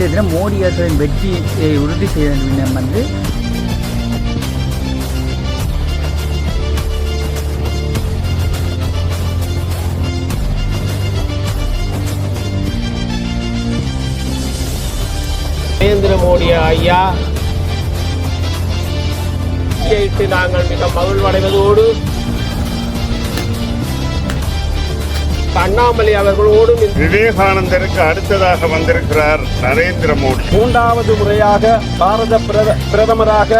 இன்றைய தினம் மோடி அரசின் வெற்றியை உறுதி செய்ய வேண்டும் வந்து நரேந்திர மோடி ஐயா நாங்கள் மிக மகிழ்வடைவதோடு அண்ணாமலை அவர்களோடும் விவேகானந்தருக்கு அடுத்ததாக வந்திருக்கிறார் நரேந்திர மோடி. மூன்றாவது முறையாக பாரத பிரத பிரதமராக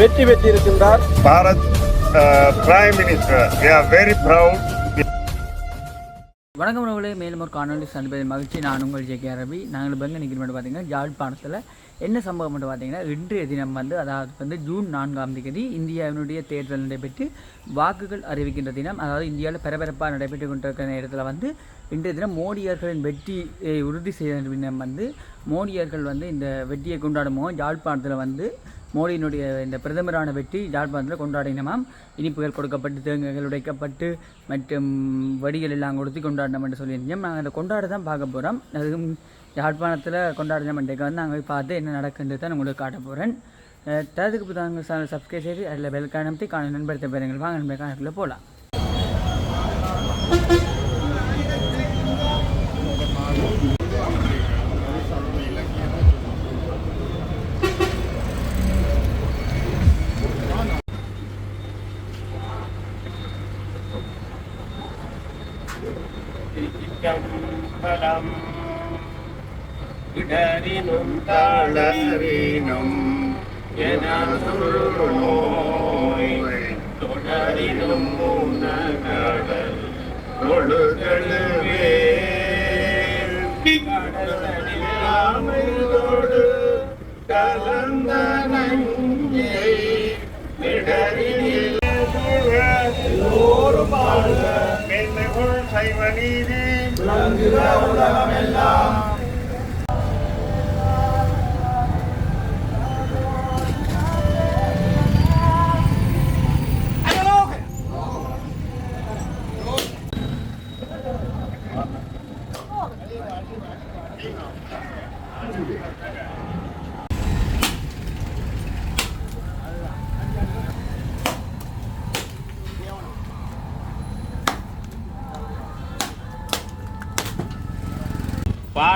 வெற்றி பெற்றிருக்கின்றார். Bharat prime minister we are very proud. வணக்கம் உறவுகளே மேலும் ஒரு காணொலி சந்திப்பதில் மகிழ்ச்சி. நான் உங்கள் ஜே கே ரவி நாங்கள் இப்போ எங்கே நிற்கிறோம் பார்த்தீங்கன்னா யாழ்ப்பாணத்தில் என்ன சம்பவம் மட்டும் பார்த்தீங்கன்னா இன்றைய தினம் வந்து அதாவது வந்து ஜூன் நான்காம் தேதி இந்தியாவினுடைய தேர்தல் நடைபெற்று வாக்குகள் அறிவிக்கின்ற தினம் அதாவது இந்தியாவில் பரபரப்பாக நடைபெற்று கொண்டிருக்கிற நேரத்தில் வந்து இன்றைய தினம் மோடியர்களின் வெற்றியை உறுதி செய்த தினம் வந்து மோடியர்கள் வந்து இந்த வெற்றியை கொண்டாடுமோ யாழ்ப்பாணத்தில் வந்து மோடியினுடைய இந்த பிரதமரான வெற்றி யாழ்ப்பாணத்தில் கொண்டாடினமாம். இனிப்புகள் கொடுக்கப்பட்டு தேங்காய்கள் உடைக்கப்பட்டு மற்றும் வடிகள் எல்லாம் கொடுத்து கொண்டாடினோம் என்று சொல்லியிருந்தோம். நாங்கள் அதை கொண்டாட தான் பார்க்க போகிறோம் அது யாழ்ப்பாணத்தில் கொண்டாடுற மண்டேக்கு வந்து நாங்கள் போய் பார்த்து என்ன நடக்குன்றது தான் உங்களுக்கு காட்ட போகிறேன் ததுக்கு புத்தகங்கள் சேனல் சப்ஸ்கிரைப் செய்து அதில் பெல் காணத்தை காண நண்பர்த்த பெறுங்கள் வாங்க நண்பர் காணக்குள்ளே போகலாம் பலம் இடரினும் தளரினும் என நோய் தொடரினும் உனகடல் தொழுதழுவே கடலடியாமையோடு கலந்த நஞ்சை இடரினில் எல்லோரும் மேன்மைகள் சைவ நீதி.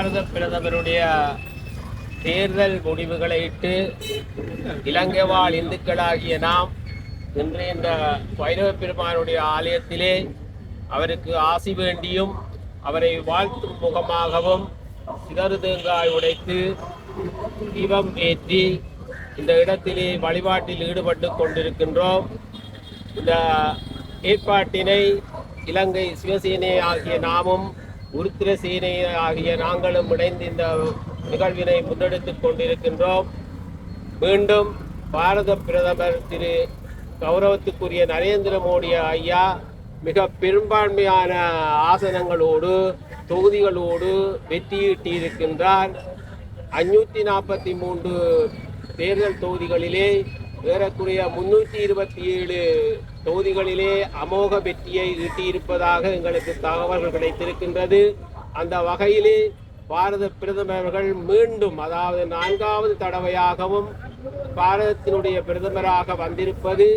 பாரத பிரதமருடைய தேர்தல் முடிவுகளை இட்டு இலங்கை வாழ் இந்துக்களாகிய நாம் இன்று இந்த வைரவ பெருமானுடைய ஆலயத்திலே அவருக்கு ஆசி வேண்டியும் அவரை வாழ்த்தும் முகமாகவும் சிதறு தேங்காய் உடைத்து தீபம் ஏற்றி இந்த இடத்திலே வழிபாட்டில் ஈடுபட்டு கொண்டிருக்கின்றோம். இந்த ஏற்பாட்டினை இலங்கை சிவசேனை ஆகிய நாமும் உருத்திர சேனை ஆகிய நாங்களும் இணைந்து இந்த நிகழ்வினை முன்னெடுத்துக் கொண்டிருக்கின்றோம். மீண்டும் பாரத பிரதமர் திரு கௌரவத்துக்குரிய நரேந்திர மோடி ஐயா மிக பெரும்பான்மையான ஆசனங்களோடு தொகுதிகளோடு வெற்றியீட்டியிருக்கின்றார். அஞ்சூற்றி நாற்பத்தி மூன்று தேர்தல் தொகுதிகளிலே ஏறக்குறைய முன்னூற்றி இருபத்தி ஏழு தொகுதிகளிலே அமோக வெற்றியை ஈட்டியிருப்பதாக எங்களுக்கு தகவல்கள் கிடைத்திருக்கின்றது. அந்த வகையிலே பாரத பிரதமர்கள் மீண்டும் அதாவது நான்காவது தடவையாகவும் பாரதத்தினுடைய பிரதமராக வந்திருப்பது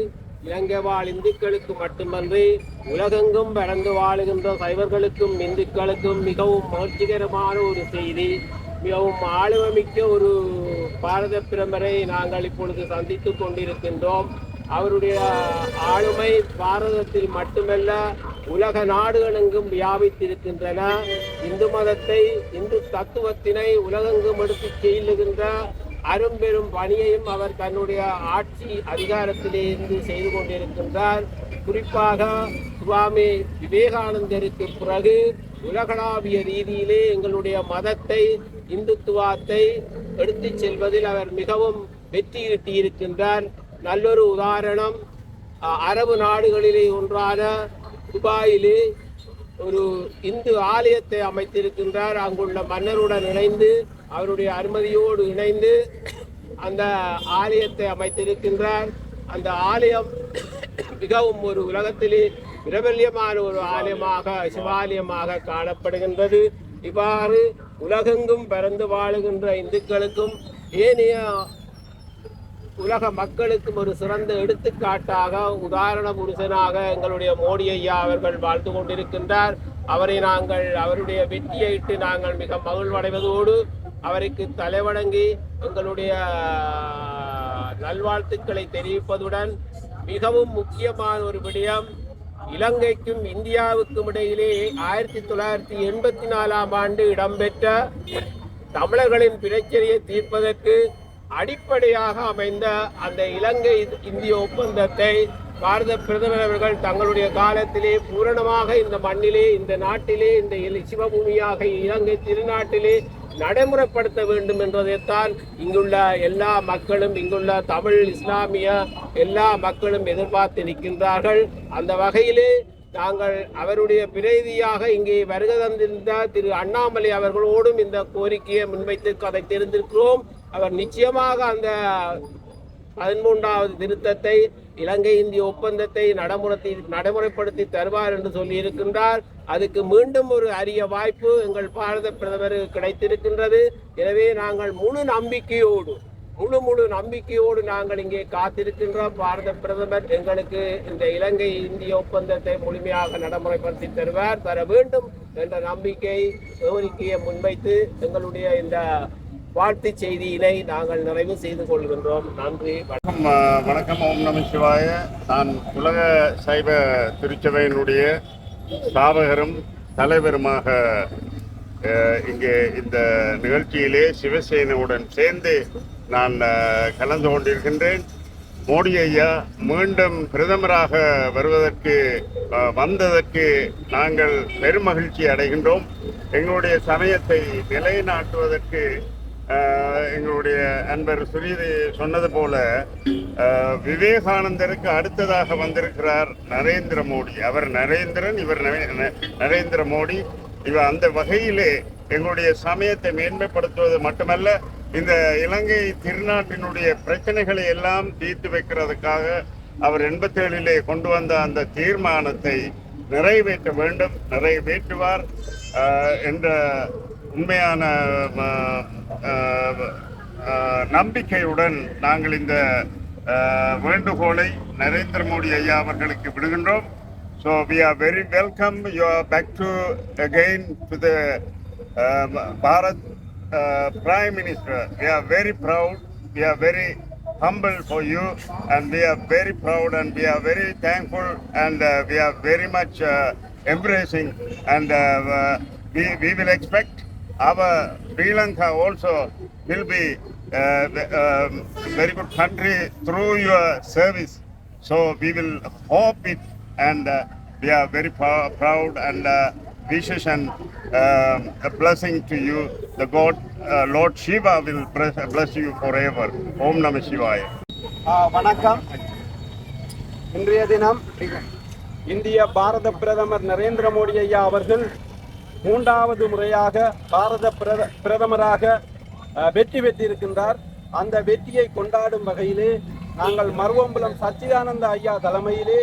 இலங்கை வாழ் இந்துக்களுக்கு மட்டுமன்றி உலகெங்கும் பறந்து வாழுகின்ற சைவர்களுக்கும் இந்துக்களுக்கும் மிகவும் மகிழ்ச்சிகரமான ஒரு செய்தி மிகவும் ஆளுமைமிக்க ஒரு பாரத பிரமரை நாங்கள் இப்பொழுது சந்தித்துக் கொண்டிருக்கின்றோம். அவருடைய ஆளுமை பாரதத்தில் மட்டுமல்ல உலக நாடுகளெங்கும் வியாபித்திருக்கின்றன. இந்து மதத்தை இந்து தத்துவத்தினை உலகெங்கும் எடுத்து செல்லுகின்ற அரும்பெரும் பணியையும் அவர் தன்னுடைய ஆட்சி அதிகாரத்திலே இருந்து செய்து கொண்டிருக்கின்றார். குறிப்பாக சுவாமி விவேகானந்தருக்கு பிறகு உலகளாவிய ரீதியிலே எங்களுடைய மதத்தை இந்துத்துவத்தை எடுத்துச் செல்வதில் அவர் மிகவும் வெற்றி ஈட்டியிருக்கின்றார். நல்லொரு உதாரணம் அரபு நாடுகளிலே ஒன்றான துபாயிலே ஒரு இந்து ஆலயத்தை அமைத்திருக்கின்றார். அங்குள்ள மன்னருடன் இணைந்து அவருடைய அனுமதியோடு இணைந்து அந்த ஆலயத்தை அமைத்திருக்கின்றார். அந்த ஆலயம் மிகவும் ஒரு உலகத்திலே பிரபல்யமான ஒரு ஆலயமாக சிவாலயமாக காணப்படுகின்றது. இவ்வாறு உலகெங்கும் பறந்து வாழுகின்ற இந்துக்களுக்கும் ஏனைய உலக மக்களுக்கும் ஒரு சிறந்த எடுத்துக்காட்டாக உதாரண புருஷனாக எங்களுடைய மோடி ஐயா அவர்கள் வாழ்ந்து கொண்டிருக்கின்றார். அவரை நாங்கள் அவருடைய வெற்றியிட்டு நாங்கள் மிக மகிழ்வடைவதோடு அவருக்கு தலைவணங்கி எங்களுடைய நல்வாழ்த்துக்களை தெரிவிப்பதுடன் மிகவும் முக்கியமான ஒரு விடயம் இலங்கைக்கும் இந்தியாவுக்கும் இடையிலே ஆயிரத்தி தொள்ளாயிரத்தி எண்பத்தி நாலாம் ஆண்டு இடம்பெற்ற தமிழர்களின் பிரச்சனையை தீர்ப்பதற்கு அடிப்படையாக அமைந்த அந்த இலங்கை இந்திய ஒப்பந்தத்தை பாரத பிரதமர் அவர்கள் தங்களுடைய காலத்திலே பூரணமாக இந்த மண்ணிலே இந்த நாட்டிலே இந்த சிவபூமியாக இலங்கை திருநாட்டிலே நடைமுறைப்படுத்த வேண்டும் என்பதைத்தான் இங்குள்ள எல்லா மக்களும் இங்குள்ள தமிழ் இஸ்லாமிய எல்லா மக்களும் எதிர்பார்த்து நிற்கின்றார்கள் அந்த வகையிலே நாங்கள் அவருடைய பிரதியாக இங்கே வருகை தந்திருந்த திரு அண்ணாமலை அவர்களோடும் இந்த கோரிக்கையை முன்வைத்து அதை தெரிந்திருக்கிறோம். அவர் நிச்சயமாக அந்த பதிமூன்றாவது திருத்தத்தை இலங்கை இந்திய ஒப்பந்தத்தை நடைமுறை நடைமுறைப்படுத்தி தருவார் என்று சொல்லியிருக்கின்றார். அதுக்கு மீண்டும் ஒரு அரிய வாய்ப்பு எங்கள் பாரத பிரதமருக்கு கிடைத்திருக்கின்றது. எனவே நாங்கள் முழு நம்பிக்கையோடு முழு முழு நம்பிக்கையோடு நாங்கள் இங்கே காத்திருக்கின்றோம். பாரத பிரதமர் எங்களுக்கு இந்த இலங்கை இந்திய ஒப்பந்தத்தை முழுமையாக நடைமுறைப்படுத்தி தருவார் தர வேண்டும் என்ற நம்பிக்கை கோரிக்கையை முன்வைத்து எங்களுடைய இந்த வாழ்த்து செய்தியினை நாங்கள் நிறைவு செய்து கொள்கின்றோம். நன்றி வணக்கம். வணக்கம் வணக்கம். ஓம் நம சிவாய. நான் உலக சைவ திருச்சபையினுடைய ஸ்தாபகரும் தலைவருமாக அஹ், இங்கே இந்த நிகழ்ச்சியிலே சிவசேனையுடன் சேர்ந்து நான் கலந்து கொண்டிருக்கின்றேன். மோடி ஐயா மீண்டும் பிரதமராக வருவதற்கு அஹ், வந்ததற்கு நாங்கள் பெருமகிழ்ச்சி அடைகின்றோம். எங்களுடைய சமயத்தை நிலைநாட்டுவதற்கு எங்களுடைய அன்பர் சுரீதி சொன்னது போல விவேகானந்தருக்கு அடுத்ததாக வந்திருக்கிறார் நரேந்திர மோடி. அவர் நரேந்திரன் இவர் நரேந்திர மோடி. இவர் அந்த வகையிலே எங்களுடைய சமயத்தை மேன்மைப்படுத்துவது மட்டுமல்ல இந்த இலங்கை திருநாட்டினுடைய பிரச்சனைகளை எல்லாம் தீர்த்து வைக்கிறதுக்காக அவர் எண்பத்தேழிலே கொண்டு வந்த அந்த தீர்மானத்தை நிறைவேற்ற வேண்டும் நிறைவேற்றுவார் என்ற உண்மையான நம்பிக்கையுடன் நாங்கள் இந்த ஆஹ், வேண்டுகோளை நரேந்திர மோடி ஐயா அவர்களுக்கு விடுகின்றோம் so we are very welcome you are back to again to the Bharat prime minister we are very proud we are very humble for you and we are very proud and we are very thankful and uh, we are very much uh, embracing and uh, uh, we, we will expect our Sri Lanka also will be uh, the, um, very good country through your service. So we will hope it and uh, we are very prou- proud and uh, wishes and um, a blessing to you. The God, uh, Lord Shiva will bless, bless you forever. Om Namah Shivaya. ஆ, வணக்கம் இன்றைய தினம் இந்திய பாரத பிரதமர் நரேந்திர மோடி ஐயா அவர்கள் மூன்றாவது முறையாக பாரத பிரத பிரதமராக வெற்றி பெற்றிருக்கின்றார். அந்த வெற்றியை கொண்டாடும் வகையிலே நாங்கள் மருவம்பலம் சச்சிதானந்த ஐயா தலைமையிலே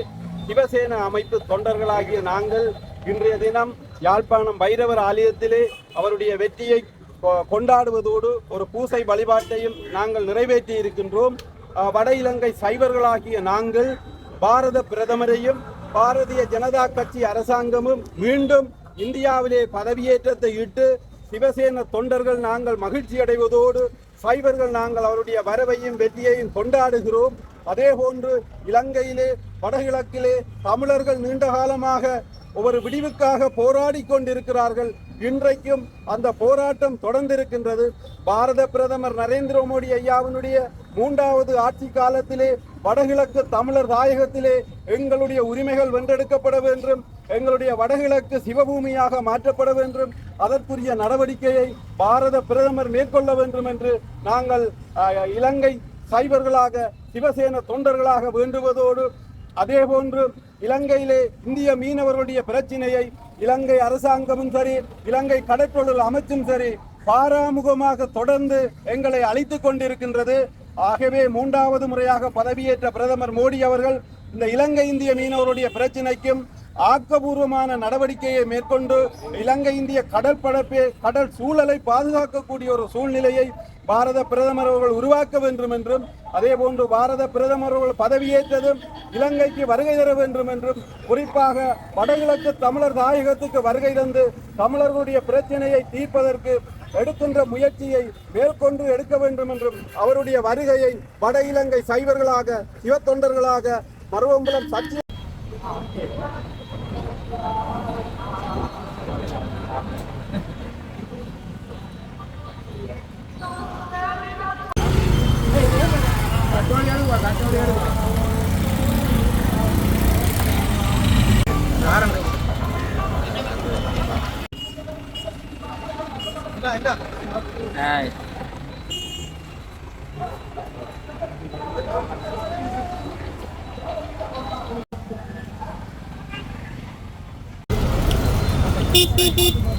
சிவசேன அமைப்பு தொண்டர்களாகிய நாங்கள் இன்றைய தினம் யாழ்ப்பாணம் பைரவர் ஆலயத்திலே அவருடைய வெற்றியை கொ- கொண்டாடுவதோடு ஒரு பூசை வழிபாட்டையும் நாங்கள் நிறைவேற்றி இருக்கின்றோம். வட இலங்கை சைவர்களாகிய நாங்கள் பாரத பிரதமரையும் பாரதிய ஜனதா கட்சி அரசாங்கமும் மீண்டும் இந்தியாவிலே பதவியேற்றத்தை இட்டு சிவசேன தொண்டர்கள் நாங்கள் மகிழ்ச்சி அடைவதோடு சைவர்கள் நாங்கள் அவருடைய வரவையும் வெற்றியையும் கொண்டாடுகிறோம். அதே போன்று இலங்கையிலே வடகிழக்கிலே தமிழர்கள் நீண்ட காலமாக ஒவ்வொரு விடிவுக்காக போராடி கொண்டிருக்கிறார்கள். இன்றைக்கும் அந்த போராட்டம் தொடர்ந்திருக்கின்றது. பாரத பிரதமர் நரேந்திர மோடி ஐயாவினுடைய மூன்றாவது ஆட்சி காலத்திலே வடகிழக்கு தமிழர் தாயகத்திலே எங்களுடைய உரிமைகள் வென்றெடுக்கப்பட வேண்டும். எங்களுடைய வடகிழக்கு சிவபூமியாக மாற்றப்பட வேண்டும். அதற்குரிய நடவடிக்கையை பாரத பிரதமர் மேற்கொள்ள வேண்டும் என்று நாங்கள் இலங்கை சைபர்களாக சிவசேன தொண்டர்களாக வேண்டுவதோடு அதே போன்று இலங்கையிலே இந்திய மீனவர்களுடைய பிரச்சினையை இலங்கை அரசாங்கமும் சரி இலங்கை கடற்றொழில் அமைச்சும் சரி பாராமுகமாக தொடர்ந்து எங்களை அழைத்துக் கொண்டிருக்கின்றது. ஆகவே மூன்றாவது முறையாக பதவியேற்ற பிரதமர் மோடி அவர்கள் இந்த இலங்கை இந்திய மீனவருடைய பிரச்சினைக்கும் ஆக்கபூர்வமான நடவடிக்கையை மேற்கொண்டு இலங்கை இந்திய கடல் கடல் சூழலை பாதுகாக்கக்கூடிய ஒரு சூழ்நிலையை பாரத பிரதமர் அவர்கள் உருவாக்க வேண்டும் என்றும் அதே போன்று பாரத பிரதமர் அவர்கள் பதவியேற்றதும் இலங்கைக்கு வருகை தர வேண்டும் என்றும் குறிப்பாக வடகிழக்கு தமிழர் தாயகத்துக்கு வருகை தந்து தமிழர்களுடைய பிரச்சனையை தீர்ப்பதற்கு எடுக்கின்ற முயற்சியை மேற்கொண்டு எடுக்க வேண்டும் என்றும் அவருடைய வருகையை வட இலங்கை சைவர்களாக சிவத்தொண்டர்களாக மருவம்பலம் சச்சி 감사합니다. Hehehehe